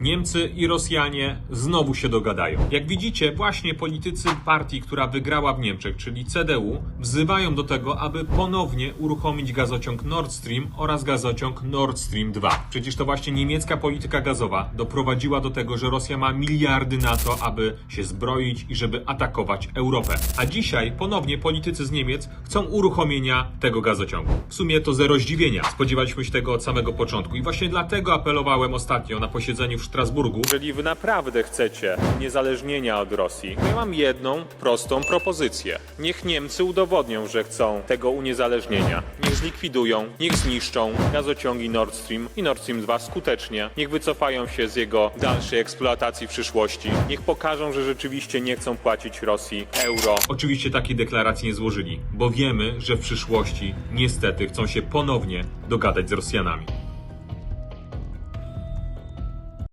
Niemcy i Rosjanie znowu się dogadają. Jak widzicie, właśnie politycy partii, która wygrała w Niemczech, czyli CDU, wzywają do tego, aby ponownie uruchomić gazociąg Nord Stream oraz gazociąg Nord Stream 2. Przecież to właśnie niemiecka polityka gazowa doprowadziła do tego, że Rosja ma miliardy na to, aby się zbroić i żeby atakować Europę. A dzisiaj ponownie politycy z Niemiec chcą uruchomienia tego gazociągu. W sumie to zero zdziwienia. Spodziewaliśmy się tego od samego początku i właśnie dlatego apelowałem ostatnio na posiedzeniu w Strasburgu. Jeżeli wy naprawdę chcecie niezależnienia od Rosji, to ja mam jedną prostą propozycję. Niech Niemcy udowodnią, że chcą tego uniezależnienia. Niech zlikwidują, niech zniszczą gazociągi Nord Stream i Nord Stream 2 skutecznie. Niech wycofają się z jego dalszej eksploatacji w przyszłości. Niech pokażą, że rzeczywiście nie chcą płacić Rosji euro. Oczywiście takiej deklaracji nie złożyli, bo wiemy, że w przyszłości niestety chcą się ponownie dogadać z Rosjanami.